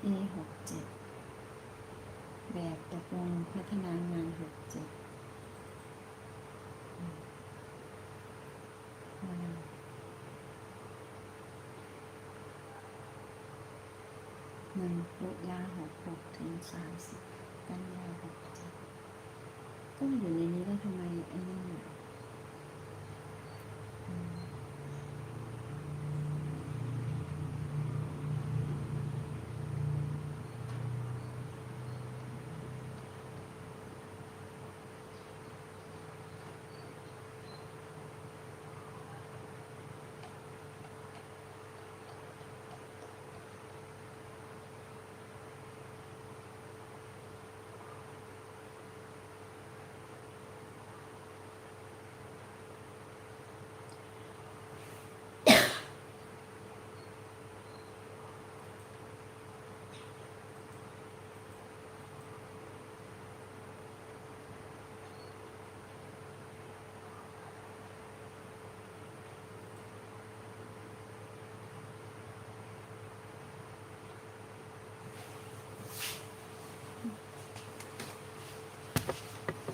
PA หกเจ็ดแบบตกลงพัฒนางานหกเจ็ดหนึ่งตุลาหกหกถึงสามสิบกันยาหกเจ็ดก็อยู่ในนี้แล้วทำไมไอ้นี่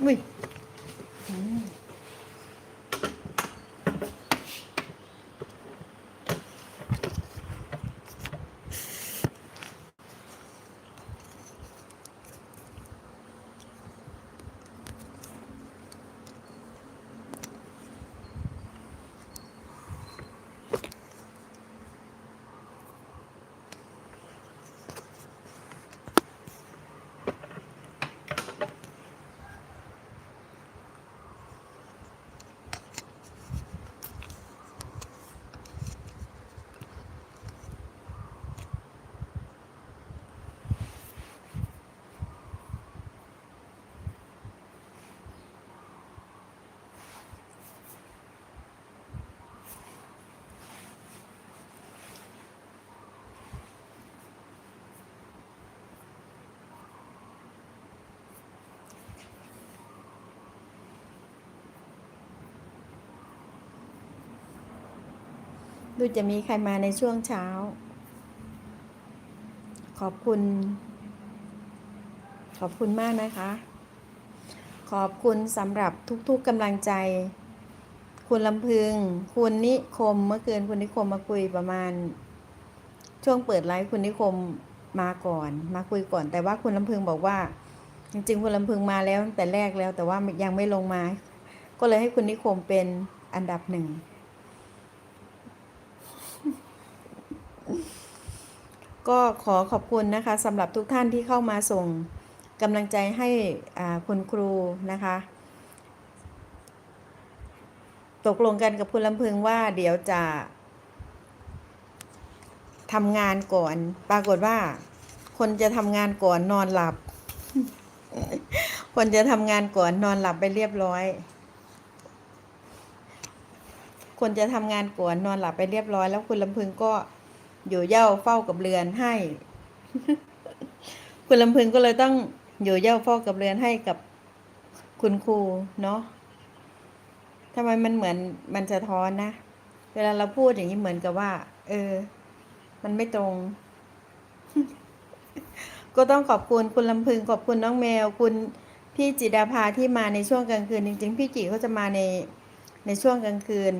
อุ้ย ดูจะมีใครมาในช่วงเช้า ขอบคุณ ขอบคุณมากนะคะ ขอบคุณสำหรับทุกๆกำลังใจ คุณลำพึง คุณนิคมเมื่อคืนคุณนิคมมาคุยประมาณ ช่วงเปิดไลฟ์คุณนิคมมาก่อน มาคุยก่อน แต่ว่าคุณลำพึงบอกว่า จริง ๆ คุณลำพึงมาแล้วตั้งแต่แรกแล้ว แต่ว่ายังไม่ลงมา ก็เลยให้คุณนิคมเป็นอันดับหนึ่ง ก็ขอขอบคุณนะคะสำหรับทุกท่านที่เข้ามาส่งกำลังใจให้คุณครูนะคะ ตกลงกันกับคุณลำพึงว่าเดี๋ยวจะทำงานก่อน ปรากฏว่า คนจะทำงานก่อนนอนหลับ คนจะทำงานก่อนนอนหลับไปเรียบร้อย คนจะทำงานก่อนนอนหลับไปเรียบร้อย แล้วคุณลำพึงก็ อยู่เย้าเฝ้ากับเรือนให้ คุณลำพึงก็เลยต้องอยู่เย้าเฝ้ากับเรือนให้กับคุณครูเนาะทำไมมันเหมือนมันสะท้อนนะ เวลาเราพูดอย่างนี้เหมือนกับว่า เออ มันไม่ตรง ก็ต้องขอบคุณคุณลำพึง ขอบคุณน้องแมว คุณพี่จิดาภาที่มาในช่วงกลางคืน จริง ๆ พี่จิเขาจะมาในในช่วงกลางคืน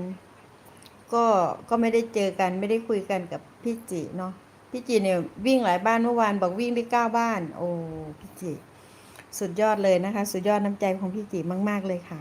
ก็ก็ไม่ได้เจอกันไม่ได้คุยกันกับพี่จิเนาะพี่จิเนี่ยวิ่งหลายบ้านเมื่อวานบอกวิ่งได้เก้าบ้าน โอ้พี่จิสุดยอดเลยนะคะ สุดยอดน้ำใจของพี่จิมาก ๆ เลยค่ะ